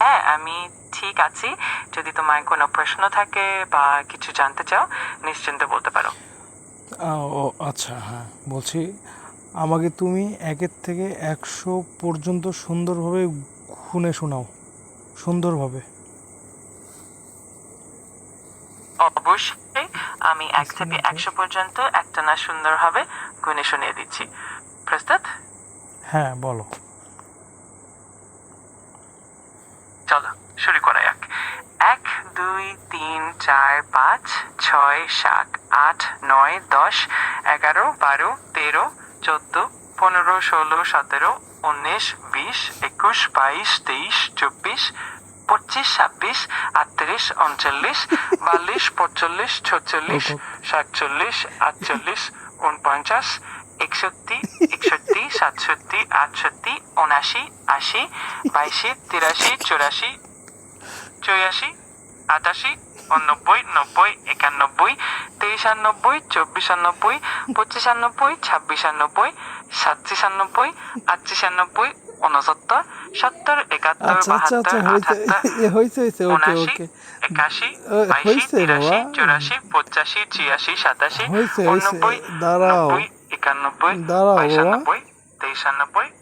হ্যাঁ আমি ঠিক আছি। যদি তোমার কোনো প্রশ্ন থাকে বা কিছু জানতে চাও নিশ্চিন্তে বলতে পারো। ও আচ্ছা হ্যাঁ বলছি আমাকে তুমি একের থেকে একশো পর্যন্ত সুন্দরভাবে গুনে শোনাও। সুন্দরভাবে। অবশ্যই আমি এক থেকে একশো পর্যন্ত একটা না সুন্দরভাবে গুনে শুনিয়ে দিচ্ছি। প্রস্তুত? হ্যাঁ বলো। চলো শুরু করা যাক। এক দুই তিন চার পাঁচ ছয় সাত আট নয় দশ এগারো বারো তেরো চোদ্দ পনেরো ষোলো সতেরো উনিশ বিশ একুশ বাইশ তেইশ চব্বিশ পঁচিশ ছাব্বিশ আটত্রিশ উনচল্লিশ বাল্লিশ পঁচল্লিশ ছচল্লিশ সাতচল্লিশ আটচল্লিশ উনপঞ্চাশ একষট্টি সাতষট্টি আটষট্টি উনাশি আশি বাইশি তিরাশি চুরাশি চুরাশি আটাশি উননব্বই নব্বই একানব্বই তেইশানব্বই চব্বিশানব্বই পঁচিশানব্বই ছাব্বিশানব্বই সাতত্রিশানব্বই আটত্রিশানব্বই উনসত্তর সত্তর একাত্তর আচ্ছা আচ্ছা আচ্ছা বাহাত্তর হয়েছে উনাশি একাশি বাইশি তিরাশি চুরাশি পঁচাশি ছিয়াশি সাতাশি। উননব্বই। নব্বই একানব্বই দাঁড়াও বাবা। বাইশানব্বই তেইশানব্বই